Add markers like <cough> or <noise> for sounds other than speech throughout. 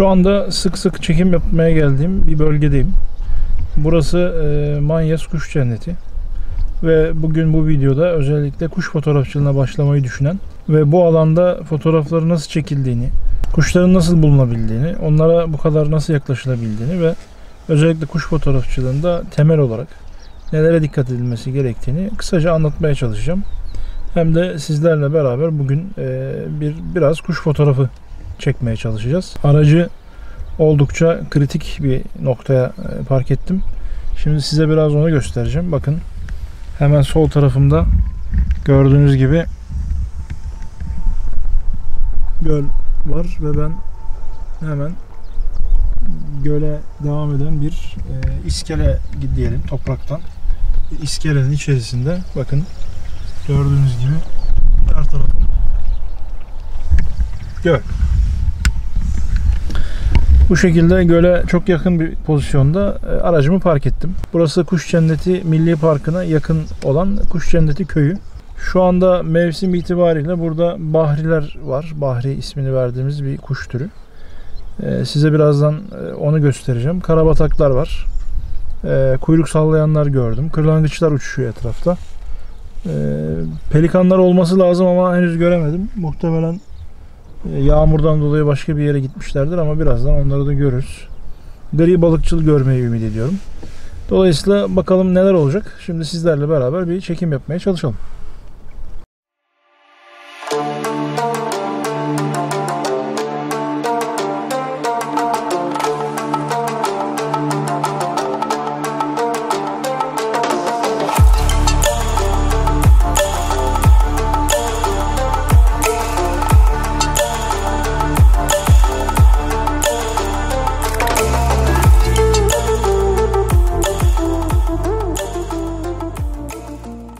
Şu anda sık sık çekim yapmaya geldiğim bir bölgedeyim. Burası e, Manyas Kuş Cenneti. Ve bugün bu videoda özellikle kuş fotoğrafçılığına başlamayı düşünen ve bu alanda fotoğrafları nasıl çekildiğini, kuşların nasıl bulunabildiğini, onlara bu kadar nasıl yaklaşılabildiğini ve özellikle kuş fotoğrafçılığında temel olarak nelere dikkat edilmesi gerektiğini kısaca anlatmaya çalışacağım. Hem de sizlerle beraber bugün e, bir biraz kuş fotoğrafı çekmeye çalışacağız. Aracı oldukça kritik bir noktaya e, park ettim. Şimdi size biraz onu göstereceğim. Bakın hemen sol tarafımda gördüğünüz gibi göl var ve ben hemen göle devam eden bir e, iskele diyelim topraktan. İskelenin içerisinde bakın gördüğünüz gibi her tarafım göl. Bu şekilde göle çok yakın bir pozisyonda e, aracımı park ettim. Burası Kuş Cenneti Milli Parkı'na yakın olan Kuş Cenneti köyü. Şu anda mevsim itibariyle burada bahriler var. Bahri ismini verdiğimiz bir kuş türü. E, size birazdan e, onu göstereceğim. Karabataklar var. Kuyruk sallayanlar gördüm. Kırlangıçlar uçuşuyor etrafta. Pelikanlar olması lazım ama henüz göremedim. Muhtemelen yağmurdan dolayı başka bir yere gitmişlerdir ama birazdan onları da görürüz. Gri balıkçıl görmeyi ümit ediyorum. Dolayısıyla bakalım neler olacak. Şimdi sizlerle beraber bir çekim yapmaya çalışalım.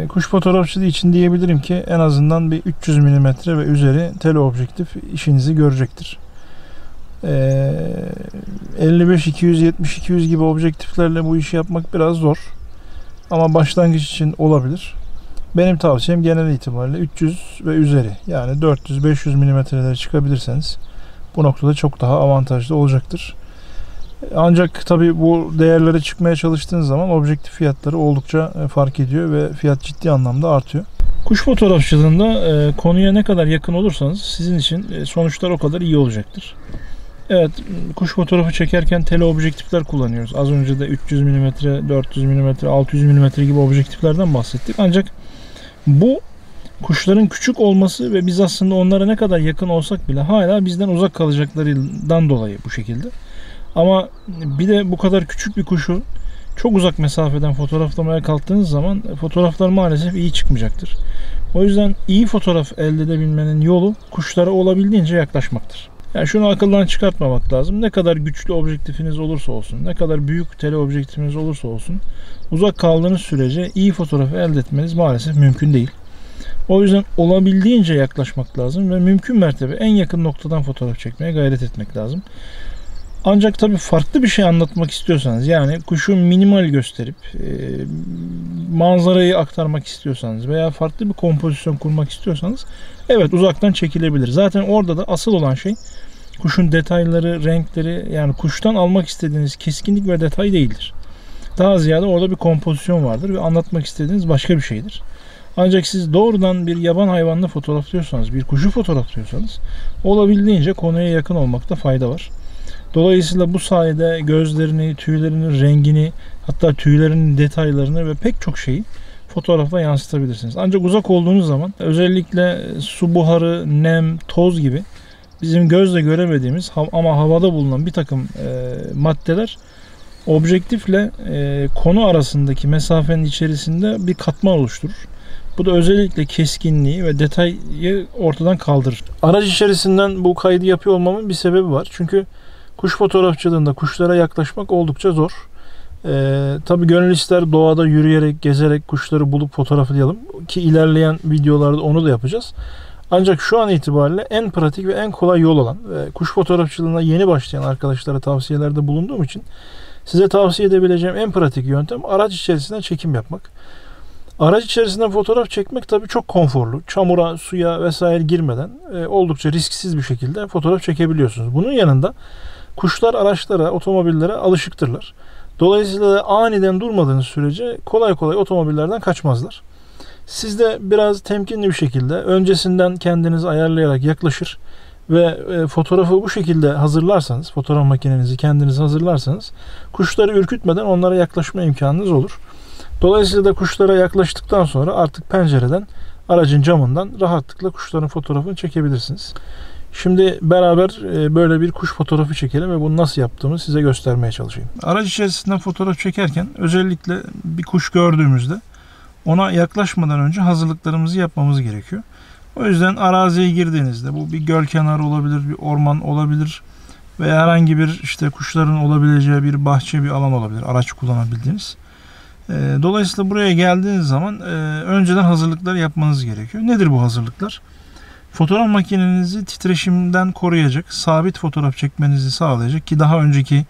Kuş fotoğrafçılığı için diyebilirim ki en azından bir 300 mm ve üzeri teleobjektif işinizi görecektir. Ee, 55 200 70 200 gibi objektiflerle bu işi yapmak biraz zor. Ama başlangıç için olabilir. Benim tavsiyem genel itibariyle 300 ve üzeri yani 400 500 mm'lere çıkabilirseniz bu noktada çok daha avantajlı olacaktır. Ancak tabi bu değerlere çıkmaya çalıştığınız zaman objektif fiyatları oldukça e, fark ediyor ve fiyat ciddi anlamda artıyor. Kuş fotoğrafçılığında e, konuya ne kadar yakın olursanız sizin için e, sonuçlar o kadar iyi olacaktır. Evet, kuş fotoğrafı çekerken teleobjektifler kullanıyoruz. Az önce de 300 mm, 400 mm, 600 mm gibi objektiflerden bahsettik. Ancak bu kuşların küçük olması ve biz aslında onlara ne kadar yakın olsak bile hala bizden uzak kalacaklarından dolayı bu şekilde. Ama bir de bu kadar küçük bir kuşu çok uzak mesafeden fotoğraflamaya kalktığınız zaman fotoğraflar maalesef iyi çıkmayacaktır. O yüzden iyi fotoğraf elde edebilmenin yolu kuşlara olabildiğince yaklaşmaktır. Yani şunu akıldan çıkartmamak lazım. Ne kadar güçlü objektifiniz olursa olsun, ne kadar büyük teleobjektifiniz olursa olsun, uzak kaldığınız sürece iyi fotoğraf elde etmeniz maalesef mümkün değil. O yüzden olabildiğince yaklaşmak lazım ve mümkün mertebe en yakın noktadan fotoğraf çekmeye gayret etmek lazım. Ancak tabii farklı bir şey anlatmak istiyorsanız yani kuşu minimal gösterip e, manzarayı aktarmak istiyorsanız veya farklı bir kompozisyon kurmak istiyorsanız evet uzaktan çekilebilir. Zaten orada da asıl olan şey kuşun detayları, renkleri yani kuştan almak istediğiniz keskinlik ve detay değildir. Daha ziyade orada bir kompozisyon vardır ve anlatmak istediğiniz başka bir şeydir. Ancak siz doğrudan bir yaban hayvanını fotoğraflıyorsanız, bir kuşu fotoğraflıyorsanız olabildiğince konuya yakın olmakta fayda var. Dolayısıyla bu sayede gözlerini, tüylerinin rengini, hatta tüylerinin detaylarını ve pek çok şeyi fotoğrafla yansıtabilirsiniz. Ancak uzak olduğunuz zaman özellikle su buharı, nem, toz gibi bizim gözle göremediğimiz ama havada bulunan bir takım e, maddeler objektifle e, konu arasındaki mesafenin içerisinde bir katman oluşturur. Bu da özellikle keskinliği ve detayı ortadan kaldırır. Araç içerisinden bu kaydı yapıyor olmamın bir sebebi var. Çünkü Kuş fotoğrafçılığında kuşlara yaklaşmak oldukça zor. Ee, Tabi gönül ister doğada yürüyerek, gezerek kuşları bulup fotoğraflayalım. Ki ilerleyen videolarda onu da yapacağız. Ancak şu an itibariyle en pratik ve en kolay yol olan ve kuş fotoğrafçılığına yeni başlayan arkadaşlara tavsiyelerde bulunduğum için size tavsiye edebileceğim en pratik yöntem araç içerisinde çekim yapmak. Araç içerisinde fotoğraf çekmek tabii çok konforlu. Çamura, suya vesaire girmeden e, oldukça risksiz bir şekilde fotoğraf çekebiliyorsunuz. Bunun yanında Kuşlar araçlara, otomobillere alışıktırlar. Dolayısıyla da aniden durmadığınız sürece kolay kolay otomobillerden kaçmazlar. Siz de biraz temkinli bir şekilde öncesinden kendinizi ayarlayarak yaklaşır ve e, fotoğrafı bu şekilde hazırlarsanız, fotoğraf makinenizi kendiniz hazırlarsanız kuşları ürkütmeden onlara yaklaşma imkanınız olur. Dolayısıyla da kuşlara yaklaştıktan sonra artık pencereden, aracın camından rahatlıkla kuşların fotoğrafını çekebilirsiniz. Şimdi beraber e, böyle bir kuş fotoğrafı çekelim ve bunu nasıl yaptığımı size göstermeye çalışayım. Araç içerisinden fotoğraf çekerken özellikle bir kuş gördüğümüzde ona yaklaşmadan önce hazırlıklarımızı yapmamız gerekiyor. O yüzden araziye girdiğinizde bu bir göl kenarı olabilir, bir orman olabilir veya herhangi bir işte kuşların olabileceği bir bahçe bir alan olabilir araç kullanabildiğiniz. E, dolayısıyla buraya geldiğiniz zaman e, önceden hazırlıkları yapmanız gerekiyor. Nedir bu hazırlıklar? Fotoğraf makinenizi titreşimden koruyacak, sabit fotoğraf çekmenizi sağlayacak ki daha önceki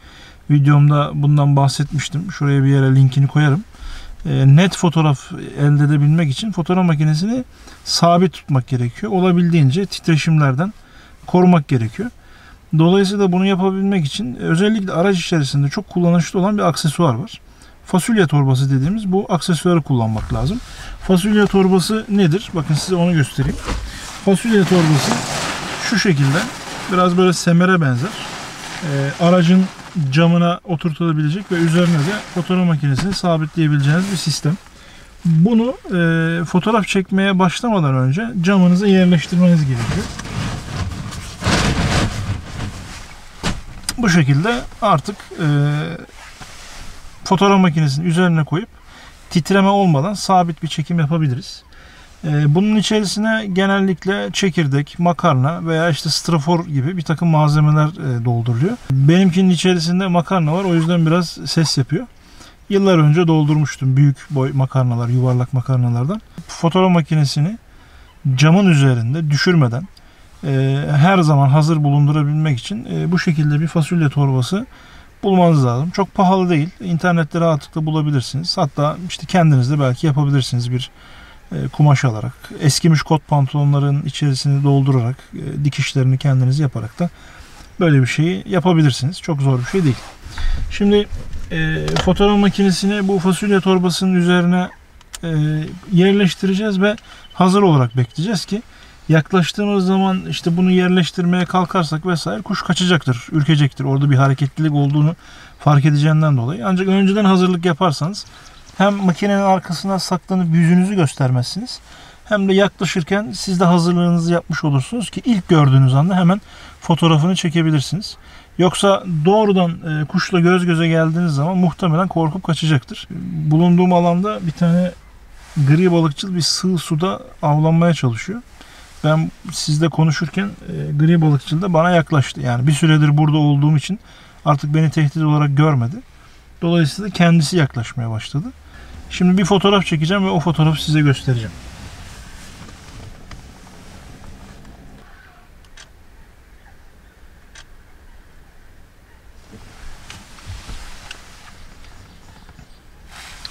videomda bundan bahsetmiştim. Şuraya bir yere linkini koyarım. E, net fotoğraf elde edebilmek için fotoğraf makinesini sabit tutmak gerekiyor. Olabildiğince titreşimlerden korumak gerekiyor. Dolayısıyla bunu yapabilmek için özellikle araç içerisinde çok kullanışlı olan bir aksesuar var. Fasulye torbası dediğimiz bu aksesuarı kullanmak lazım. Fasulye torbası nedir? Bakın size onu göstereyim. Fasulye torbası şu şekilde biraz böyle semere benzer. Ee, aracın camına oturtulabilecek ve üzerine de fotoğraf makinesini sabitleyebileceğiniz bir sistem. Bunu e, fotoğraf çekmeye başlamadan önce camınıza yerleştirmeniz gerekiyor. Bu şekilde artık e, fotoğraf makinesinin üzerine koyup titreme olmadan sabit bir çekim yapabiliriz. Ee, bunun içerisine genellikle çekirdek, makarna veya işte strafor gibi bir takım malzemeler e, dolduruluyor. Benimkinin içerisinde makarna var o yüzden biraz ses yapıyor. Yıllar önce doldurmuştum büyük boy makarnalar, yuvarlak makarnalardan. Fotoğraf makinesini camın üzerinde düşürmeden e, her zaman hazır bulundurabilmek için e, bu şekilde bir fasulye torbası bulmanız lazım. Çok pahalı değil. İnternette rahatlıkla bulabilirsiniz. Hatta işte kendiniz de belki yapabilirsiniz bir kumaş alarak, eskimiş kot pantolonların içerisini doldurarak, e, dikişlerini kendiniz yaparak da böyle bir şeyi yapabilirsiniz. Çok zor bir şey değil. Şimdi e, fotoğraf makinesini bu fasulye torbasının üzerine e, yerleştireceğiz ve hazır olarak bekleyeceğiz ki yaklaştığımız zaman işte bunu yerleştirmeye kalkarsak vesaire kuş kaçacaktır, ürkecektir. Orada bir hareketlilik olduğunu fark edeceğinden dolayı. Ancak önceden hazırlık yaparsanız hem makinenin arkasına saklanıp yüzünüzü göstermezsiniz. Hem de yaklaşırken siz de hazırlığınızı yapmış olursunuz ki ilk gördüğünüz anda hemen fotoğrafını çekebilirsiniz. Yoksa doğrudan e, kuşla göz göze geldiğiniz zaman muhtemelen korkup kaçacaktır. Bulunduğum alanda bir tane gri balıkçıl bir sığ suda avlanmaya çalışıyor. Ben sizle konuşurken e, gri balıkçıl da bana yaklaştı. Yani bir süredir burada olduğum için artık beni tehdit olarak görmedi. Dolayısıyla kendisi yaklaşmaya başladı. Şimdi bir fotoğraf çekeceğim ve o fotoğrafı size göstereceğim.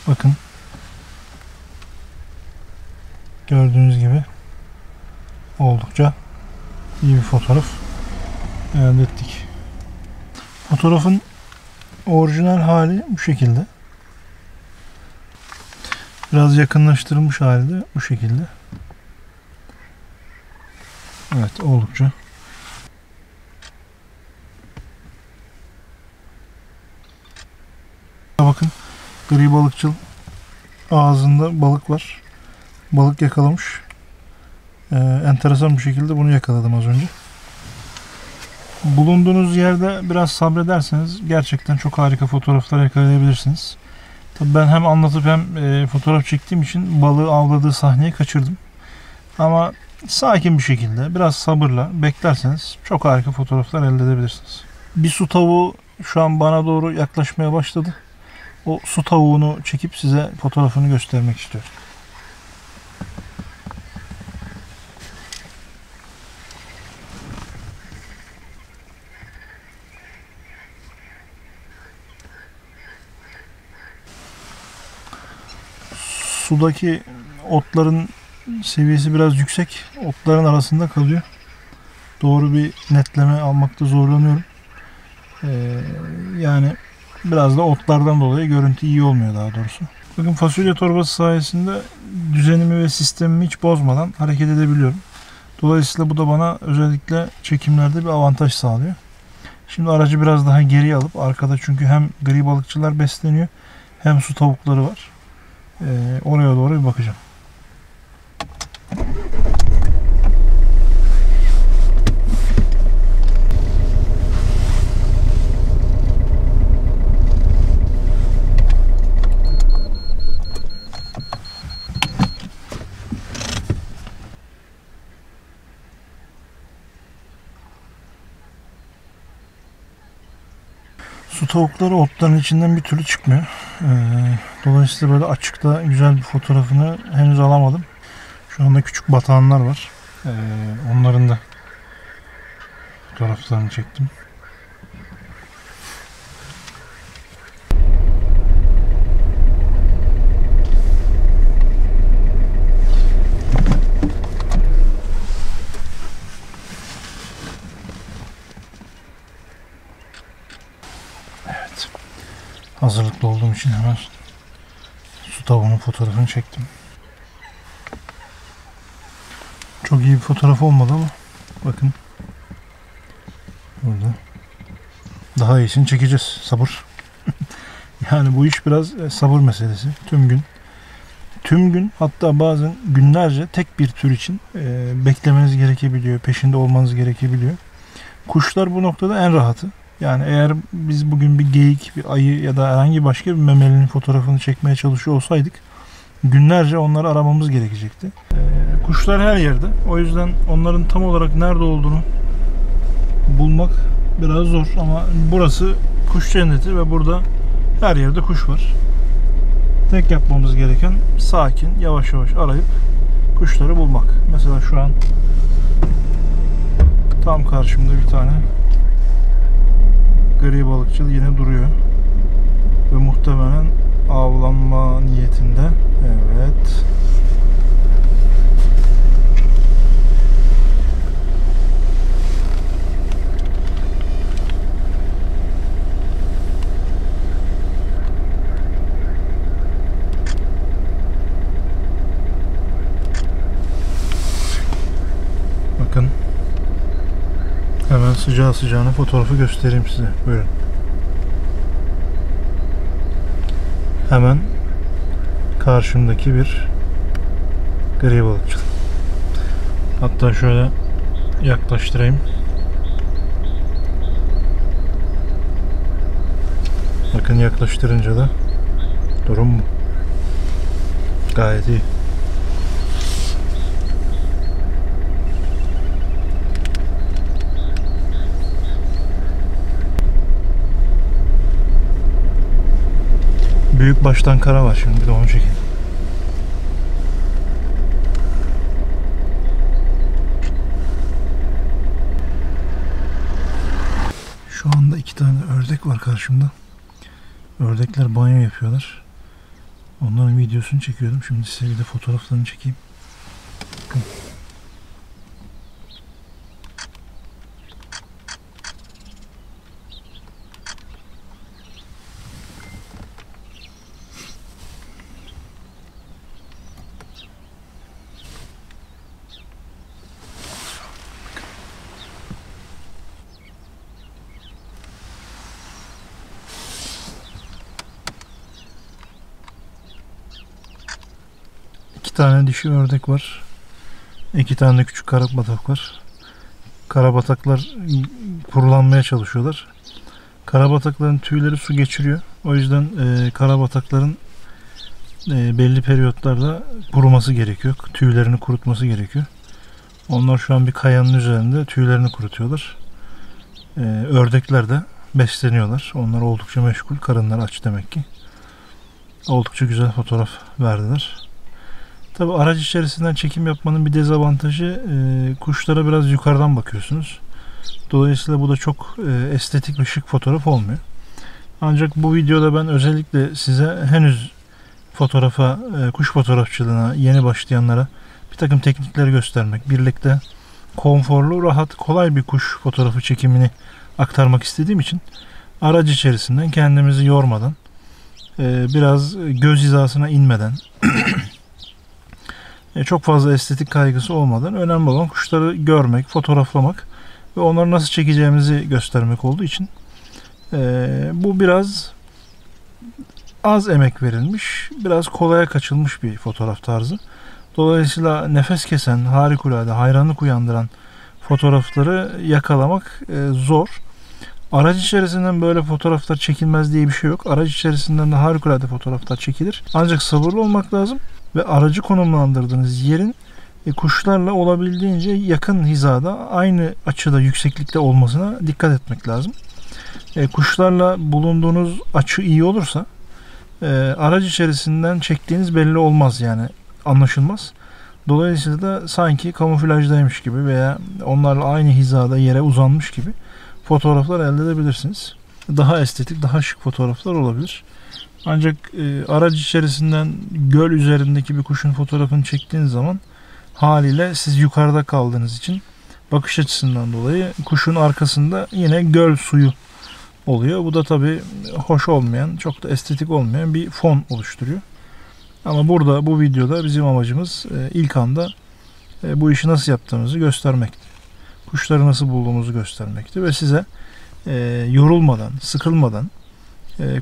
Bakın. Gördüğünüz gibi oldukça iyi bir fotoğraf elde ettik. Fotoğrafın orijinal hali bu şekilde. Biraz yakınlaştırılmış halde bu şekilde. Evet oldukça. Bakın gri balıkçıl ağzında balık var. Balık yakalamış. Ee, enteresan bir şekilde bunu yakaladım az önce. Bulunduğunuz yerde biraz sabrederseniz gerçekten çok harika fotoğraflar yakalayabilirsiniz. Tabii ben hem anlatıp hem e, fotoğraf çektiğim için balığı avladığı sahneyi kaçırdım. Ama sakin bir şekilde biraz sabırla beklerseniz çok harika fotoğraflar elde edebilirsiniz. Bir su tavuğu şu an bana doğru yaklaşmaya başladı. O su tavuğunu çekip size fotoğrafını göstermek istiyorum. Sudaki otların seviyesi biraz yüksek. Otların arasında kalıyor. Doğru bir netleme almakta zorlanıyorum. Ee, Yani biraz da otlardan dolayı görüntü iyi olmuyor daha doğrusu. Bakın fasulye torbası sayesinde düzenimi ve sistemimi hiç bozmadan hareket edebiliyorum. Dolayısıyla bu da bana özellikle çekimlerde bir avantaj sağlıyor. Şimdi aracı biraz daha geriye alıp arkada çünkü hem gri balıkçılar besleniyor hem su tavukları var. Ee, oraya doğru bir bakacağım. Su tavukları otların içinden bir türlü çıkmıyor. Ee, dolayısıyla böyle açıkta güzel bir fotoğrafını henüz alamadım. Şu anda küçük batağanlar var. Ee, onların da fotoğraflarını çektim. Hazırlıklı olduğum için hemen su tavuğunun fotoğrafını çektim. Çok iyi bir fotoğraf olmadı ama bakın burada daha iyisini çekeceğiz. Sabır. <laughs> yani bu iş biraz e, sabır meselesi. Tüm gün tüm gün hatta bazen günlerce tek bir tür için e, beklemeniz gerekebiliyor. Peşinde olmanız gerekebiliyor. Kuşlar bu noktada en rahatı. Yani eğer biz bugün bir geyik, bir ayı ya da herhangi başka bir memelinin fotoğrafını çekmeye çalışıyor olsaydık günlerce onları aramamız gerekecekti. Ee, kuşlar her yerde. O yüzden onların tam olarak nerede olduğunu bulmak biraz zor ama burası kuş cenneti ve burada her yerde kuş var. Tek yapmamız gereken sakin, yavaş yavaş arayıp kuşları bulmak. Mesela şu an tam karşımda bir tane gri balıkçı yine duruyor. Ve muhtemelen avlanma niyetinde. Evet. Bakın Hemen sıcağı sıcağına fotoğrafı göstereyim size. Buyurun. Hemen karşımdaki bir gri balıkçı. Hatta şöyle yaklaştırayım. Bakın yaklaştırınca da durum. Gayet iyi. Baştan kara var şimdi bir de onu çekeyim. Şu anda iki tane ördek var karşımda. Ördekler banyo yapıyorlar. Onların videosunu çekiyordum. Şimdi size bir de fotoğraflarını çekeyim. Bakın. Tane dişi ördek var. İki tane küçük karabatak var. Karabataklar kurulanmaya çalışıyorlar. Karabatakların tüyleri su geçiriyor. O yüzden e, karabatakların e, belli periyotlarda kuruması gerekiyor. Tüylerini kurutması gerekiyor. Onlar şu an bir kayanın üzerinde tüylerini kurutuyorlar. E, ördekler de besleniyorlar. Onlar oldukça meşgul. Karınları aç demek ki. Oldukça güzel fotoğraf verdiler. Tabi araç içerisinden çekim yapmanın bir dezavantajı e, kuşlara biraz yukarıdan bakıyorsunuz. Dolayısıyla bu da çok e, estetik ve şık fotoğraf olmuyor. Ancak bu videoda ben özellikle size henüz fotoğrafa, e, kuş fotoğrafçılığına yeni başlayanlara bir takım teknikler göstermek, birlikte konforlu, rahat, kolay bir kuş fotoğrafı çekimini aktarmak istediğim için araç içerisinden kendimizi yormadan e, biraz göz hizasına inmeden çok fazla estetik kaygısı olmadan önemli olan kuşları görmek, fotoğraflamak ve onları nasıl çekeceğimizi göstermek olduğu için e, bu biraz az emek verilmiş, biraz kolaya kaçılmış bir fotoğraf tarzı. Dolayısıyla nefes kesen, harikulade, hayranlık uyandıran fotoğrafları yakalamak e, zor. Araç içerisinden böyle fotoğraflar çekilmez diye bir şey yok. Araç içerisinden de harikulade fotoğraflar çekilir. Ancak sabırlı olmak lazım ve aracı konumlandırdığınız yerin e, kuşlarla olabildiğince yakın hizada aynı açıda yükseklikte olmasına dikkat etmek lazım. E, kuşlarla bulunduğunuz açı iyi olursa e, araç içerisinden çektiğiniz belli olmaz yani anlaşılmaz. Dolayısıyla da sanki kamuflajdaymış gibi veya onlarla aynı hizada yere uzanmış gibi fotoğraflar elde edebilirsiniz. Daha estetik, daha şık fotoğraflar olabilir. Ancak e, araç içerisinden göl üzerindeki bir kuşun fotoğrafını çektiğiniz zaman haliyle siz yukarıda kaldığınız için bakış açısından dolayı kuşun arkasında yine göl suyu oluyor. Bu da tabii hoş olmayan, çok da estetik olmayan bir fon oluşturuyor. Ama burada bu videoda bizim amacımız e, ilk anda e, bu işi nasıl yaptığımızı göstermekti. Kuşları nasıl bulduğumuzu göstermekti ve size e, yorulmadan, sıkılmadan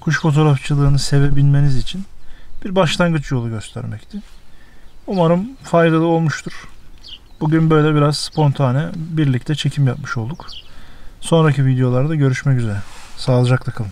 kuş fotoğrafçılığını sevebilmeniz için bir başlangıç yolu göstermekti. Umarım faydalı olmuştur. Bugün böyle biraz spontane birlikte çekim yapmış olduk. Sonraki videolarda görüşmek üzere. Sağlıcakla kalın.